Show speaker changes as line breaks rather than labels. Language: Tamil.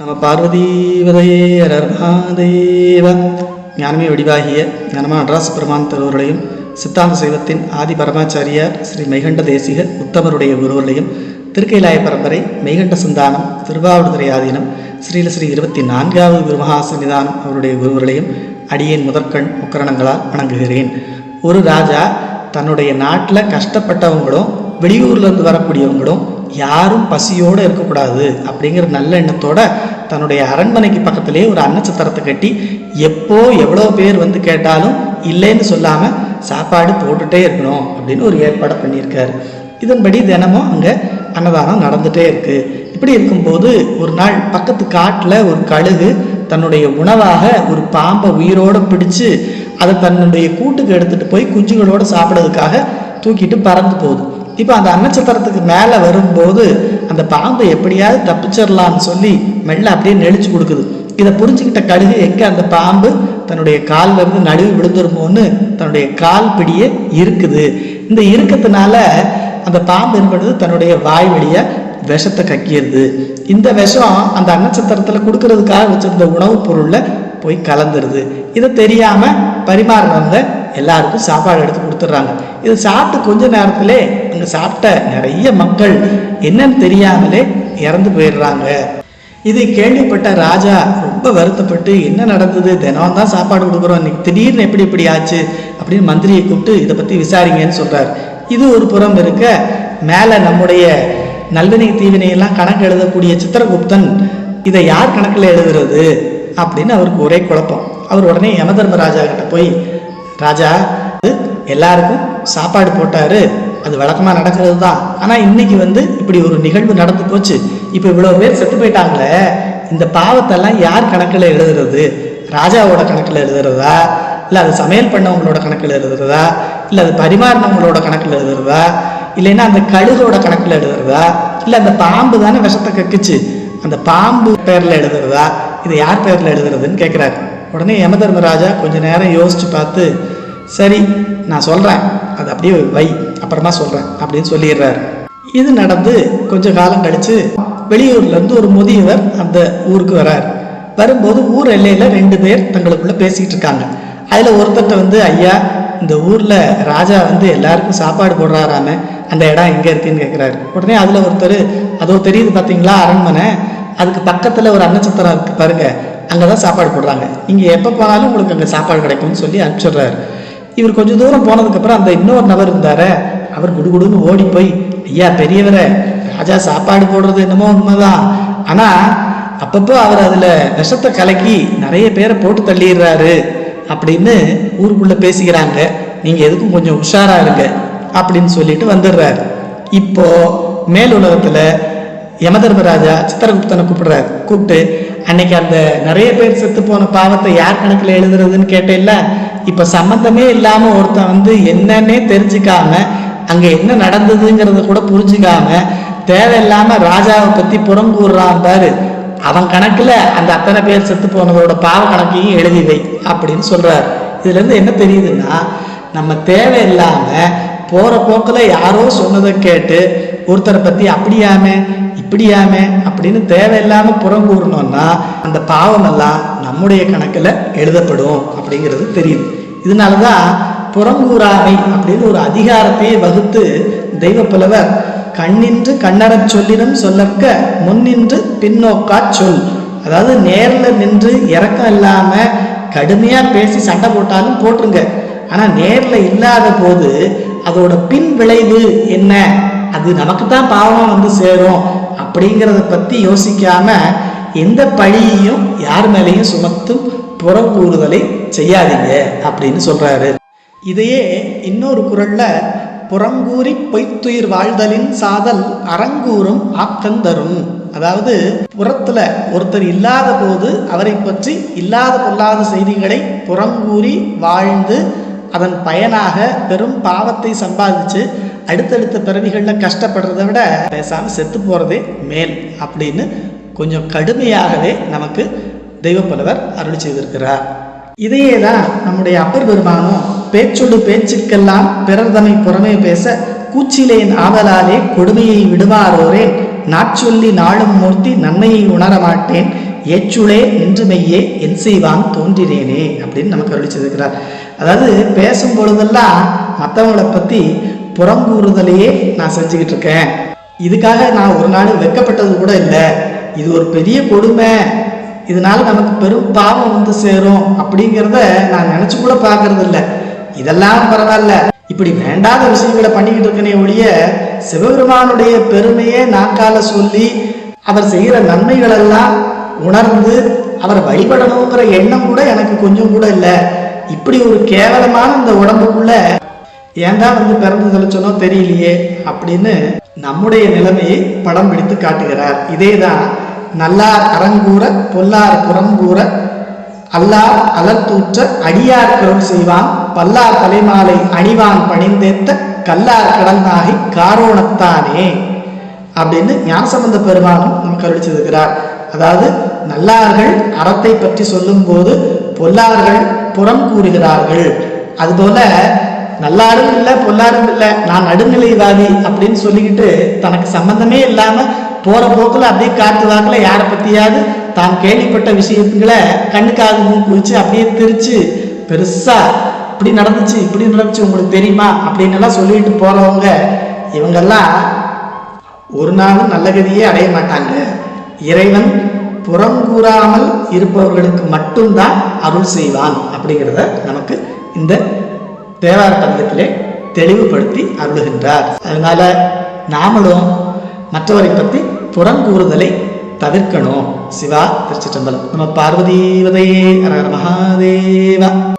நம பார்வதீவதையே அரர்மாதேவ ஞானமே வடிவாகிய ஞானமா நடராச பெருமான் தருவர்களையும் சித்தாந்த சைவத்தின் ஆதி பரமாச்சாரியார் ஸ்ரீ மெய்கண்ட தேசிக உத்தமருடைய குருவர்களையும் திருக்கைலாய பரம்பரை மெய்கண்ட சந்தானம் திருவாவடுதுறை ஆதீனம் ஸ்ரீல ஸ்ரீ இருபத்தி நான்காவது குருமகா சன்னிதானம் அவருடைய குருவர்களையும் அடியேன் முதற்கண் முக்கரணங்களால் வணங்குகிறேன் ஒரு ராஜா தன்னுடைய நாட்டில் கஷ்டப்பட்டவங்களும் வெளியூர்லேருந்து வரக்கூடியவங்களும் யாரும் பசியோடு இருக்கக்கூடாது அப்படிங்கிற நல்ல எண்ணத்தோட தன்னுடைய அரண்மனைக்கு பக்கத்திலே ஒரு அன்னச்சத்திரத்தை கட்டி எப்போ எவ்வளோ பேர் வந்து கேட்டாலும் இல்லைன்னு சொல்லாமல் சாப்பாடு போட்டுட்டே இருக்கணும் அப்படின்னு ஒரு ஏற்பாடை பண்ணியிருக்காரு. இதன்படி தினமும் அங்கே அன்னதானம் நடந்துகிட்டே இருக்குது இப்படி இருக்கும்போது ஒரு நாள் பக்கத்து காட்டில் ஒரு கழுகு தன்னுடைய உணவாக ஒரு பாம்பை உயிரோடு பிடிச்சு அதை தன்னுடைய கூட்டுக்கு எடுத்துகிட்டு போய் குஞ்சுகளோடு சாப்பிட்றதுக்காக தூக்கிட்டு பறந்து போகுது. இப்போ அந்த அன்னச்சத்திரத்துக்கு மேலே வரும்போது அந்த பாம்பை எப்படியாவது தப்பிச்சிடலான்னு சொல்லி மெல்ல அப்படியே நெளிச்சு கொடுக்குது. இதை புரிஞ்சுக்கிட்ட கழுகு எங்கே அந்த பாம்பு? தன்னுடைய கால்ல இருந்து நடுவு விழுந்துருமோன்னு தன்னுடைய கால் பிடியே இருக்குது. இந்த இருக்கிறதுனால அந்த பாம்பு என்பது தன்னுடைய வாய் வழியை விஷத்தை கக்கிடுது. இந்த விஷம் அந்த அன்னச்சத்திரத்தில் கொடுக்கறதுக்காக வச்சுருந்த உணவுப் பொருளில் போய் கலந்துருது. இதை தெரியாமல் பரிமாறினவங்க எல்லாருக்கும் சாப்பாடு எடுத்து கொடுத்துட்றாங்க. இது சாப்பிட்டு கொஞ்ச நேரத்திலே அங்கே சாப்பிட்ட நிறைய மக்கள் என்னன்னு தெரியாமலே இறந்து போயிடுறாங்க. இதை கேள்விப்பட்ட ராஜா ரொம்ப வருத்தப்பட்டு என்ன நடந்தது? தினம் தான் சாப்பாடு கொடுக்குறோம். இன்னைக்கு திடீர்னு எப்படி இப்படி ஆச்சு? அப்படின்னு மந்திரியை கூப்பிட்டு இதை பற்றி விசாரிங்கன்னு சொல்கிறார் இது ஒரு புறம் இருக்க மேலே நம்முடைய நல்வினை தீவினையெல்லாம் கணக்கு எழுதக்கூடிய சித்திரகுப்தன் இதை யார் கணக்கில் எழுதுறது? அப்படின்னு அவருக்கு ஒரே குழப்பம். அவர் உடனே யமதர்மராஜா கிட்ட போய் ராஜா எல்லாருக்கும் சாப்பாடு போட்டார். அது வழக்கமாக நடக்கிறது தான் ஆனால் இன்னைக்கு வந்து இப்படி ஒரு நிகழ்வு நடந்து போச்சு. இப்போ இவ்வளோ பேர் செத்து போயிட்டாங்களே. இந்த பாவத்தெல்லாம் யார் கணக்கில் எழுதுறது? ராஜாவோட கணக்கில் எழுதுறதா? இல்லை அது சமையல் பண்ணவங்களோட கணக்கில் எழுதுறதா? இல்லை அது பரிமாறினவங்களோட கணக்கில் எழுதுறதா? இல்லைன்னா அந்த கழுகோட கணக்கில் எழுதுறதா? இல்லை அந்த பாம்பு தானே விஷத்தை கக்குச்சு? அந்த பாம்பு பேரில் எழுதுறதா? இது யார் பேரில் எழுதுறதுன்னு கேட்குறாரு உடனே யமதர்மராஜா கொஞ்ச நேரம் யோசிச்சு பார்த்து சரி நான் சொல்கிறேன் அது அப்படியே வை அப்புறமா சொல்கிறேன் அப்படின்னு சொல்லிடுறாரு. இது நடந்து கொஞ்ச காலம் கழித்து வெளியூர்லேருந்து ஒரு முதியவர் அந்த ஊருக்கு வரார். வரும்போது ஊர் எல்லையில் ரெண்டு பேர் தங்களுக்குள்ளே பேசிக்கிட்டு இருக்காங்க. அதில் ஒருத்தட்ட வந்து ஐயா இந்த ஊரில் ராஜா வந்து எல்லாருக்கும் சாப்பாடு போடுறாராம அந்த இடம் எங்கே இருக்குன்னு கேட்குறாரு உடனே அதில் ஒருத்தர் அதோ தெரியுது பார்த்தீங்களா அரண்மனை? அதுக்கு பக்கத்தில் ஒரு அன்னச்சத்திரம் இருக்குது பாருங்க அங்கே தான் சாப்பாடு போடுறாங்க. நீங்கள் எப்போ போனாலும் உங்களுக்கு அங்கே சாப்பாடு கிடைக்கும்னு சொல்லி அனுப்பிச்சிடுறாரு. இவர் கொஞ்சம் தூரம் போனதுக்கப்புறம் அந்த இன்னொரு நபர் இருந்தார. அவர் குடுகுடுன்னு ஓடி போய் ஐயா பெரியவரை ராஜா சாப்பாடு போடுறது என்னமோ உண்மைதான். ஆனால் அப்பப்போ அவர் அதில் விஷத்தை கலக்கி நிறைய பேரை போட்டு தள்ளிடுறாரு. அப்படின்னு ஊருக்குள்ளே பேசிக்கிறாங்க. நீங்கள் எதுக்கும் கொஞ்சம் உஷாராக இருங்க அப்படின்னு சொல்லிட்டு வந்துடுறாரு. இப்போ மேல் உலகத்தில் யமதர்மராஜா சித்திரகுப்தனை கூப்பிடுறாரு. கூப்பிட்டு அன்னைக்கு அந்த நிறைய பேர் செத்து போன பாவத்தை யார் கணக்கில் எழுதுறதுன்னு கேட்டேல்ல? இப்போ சம்மந்தமே இல்லாமல் ஒருத்தன் வந்து என்னன்னே தெரிஞ்சுக்காம அங்கே என்ன நடந்ததுங்கிறத கூட புரிஞ்சுக்காம தேவையில்லாம ராஜாவை பற்றி புறங்கூறுறான் பாரு. அவன் கணக்கில் அந்த அத்தனை பேர் செத்து போனதோட பாவ கணக்கையும் எழுதி வை அப்படின்னு சொல்றாரு. இதுல இருந்து என்ன தெரியுதுன்னா நம்ம தேவையில்லாம போற போக்கில் யாரோ சொன்னதை கேட்டு ஒருத்தரை பத்தி அப்படியாமே இப்படியாமே அப்படின்னு தேவையில்லாம புறங்கூறணும்னா அந்த பாவம் எல்லாம் நம்முடைய கணக்கில் எழுதப்படும் அப்படிங்கிறது தெரியுது. இதனாலதான் புறங்கூறாமை அப்படின்னு ஒரு அதிகாரத்தையே வகுத்து தெய்வ புலவர் கண்ணின்று கண்ணறச் சொல்லினும் சொல்லக்க முன்னின்று பின்னோக்கா சொல். அதாவது நேரில் நின்று இறக்கம் இல்லாம கடுமையா பேசி சண்டை போட்டாலும் போட்டுருங்க. ஆனா நேரில் இல்லாத போது அதோட பின் விளைவு என்ன? அது நமக்கு தான் பாவம் வந்து சேரும். அப்படிங்கிறத பற்றி யோசிக்காம எந்த பழியையும் யார் மேலேயும் சுமத்தும் புறங்கூறுதலை செய்யாதீங்க அப்படின்னு சொல்கிறாரு இதையே இன்னொரு குரலில் புறங்கூறி பொய்த்துயிர் வாழ்தலின் சாதல் அறங்கூறும் ஆக்கந்தரும் அதாவது புறத்தில் ஒருத்தர் இல்லாத போது அவரை பற்றி இல்லாத பொல்லாத செய்திகளை புறங்கூறி வாழ்ந்து அதன் பயனாக பெரும் பாவத்தை சம்பாதிச்சு அடுத்தடுத்த பிறவிகளில் கஷ்டப்படுறதை விட பேசாமல் செத்து போகிறதே மேல் அப்படின்னு கொஞ்சம் கடுமையாகவே நமக்கு தெய்வப்புலவர் அருள் செய்திருக்கிறார். இதையே தான் நம்முடைய அப்பர் பெருமானும் பேச்சொடு பேச்சுக்கெல்லாம் பிறர்தமை புறமே பேச கூச்சிலேன் ஆவலாலே கொடுமையை விடுவாரோரேன் நாச்சொல்லி நாளும் மூர்த்தி நன்மையை உணரமாட்டேன் ஏச்சுளே நின்று மெய்யே என் செய்வான் தோன்றினேனே அப்படின்னு நமக்கு அருளிச்சிருக்கிறார் அதாவது பேசும் பொழுதெல்லாம் மற்றவங்களை பற்றி புறங்கூறுதலையே நான் செஞ்சுக்கிட்டு இருக்கேன் இதுக்காக நான் ஒரு நாள் வெக்கப்பட்டது கூட இல்லை. இது ஒரு பெரிய கொடுமை. இதனால் நமக்கு பெரும் பாவம் வந்து சேரும் அப்படிங்கிறத நான் நினச்சி கூட பார்க்கறது இல்லை. இதெல்லாம் பரவாயில்ல. இப்படி வேண்டாத விஷயங்களை பண்ணிக்கிட்டு இருக்கனே ஒழிய சிவபெருமானுடைய பெருமையே நாக்கால சொல்லி அவர் செய்கிற நன்மைகளெல்லாம் உணர்ந்து அவரை வழிபடணுங்கிற எண்ணம் கூட எனக்கு கொஞ்சம் கூட இல்லை. இப்படி ஒரு கேவலமான இந்த உடம்புக்குள்ள ஏன்டா வந்து பிறந்து தொலைச்சனோ தெரியலையே அப்படின்னு நம்முடைய நிலைமையை படம் பிடித்து காட்டுகிறார். இதேதான் நல்லார் அறங்கூற பொல்லார் புறங்கூற அல்லார் அலர்த்தூற்ற அடியார் கருள் செய்வான் பல்லார் தலைமாலை அணிவான் பணிந்தேத்த கல்லார் கடல் காரோணத்தானே அப்படின்னு ஞானசம்பந்த பெருமானும் நமக்கு அருளிச்சிருக்கிறார். அதாவது நல்லார்கள் அறத்தை பற்றி சொல்லும்போது பொல்லார்கள் புறம் கூறுகிறார்கள். அதுபோல நல்லாரும் இல்லை பொல்லாரும் இல்லை நான் நடுநிலைவாதி அப்படின்னு சொல்லிக்கிட்டு தனக்கு சம்பந்தமே இல்லாமல் போகிற போக்கில் அப்படியே காற்று வாக்கில் யாரை பற்றியாவது தான் கேள்விப்பட்ட விஷயத்துங்களை கண்ணுக்காக மூக்கு அப்படியே திரிச்சு பெருசாக இப்படி நடந்துச்சு இப்படி நடந்துச்சு உங்களுக்கு தெரியுமா? அப்படின்னு எல்லாம் சொல்லிட்டு போகிறவங்க இவங்கெல்லாம் ஒரு நாளும் நல்ல கதியே அடைய மாட்டாங்க. இறைவன் புறங்கூறாமல் இருப்பவர்களுக்கு மட்டும்தான் அருள் செய்வான் அப்படிங்கிறத நமக்கு இந்த தேவார பதிகத்திலே தெளிவுபடுத்தி அருளுகின்றார். அதனால நாமளும் மற்றவரை பற்றி புறங்கூறுதலை தவிர்க்கணும். சிவா திருச்சிற்றம்பலம். நம்ம பார்வதீவதையே ஹர மகாதேவா.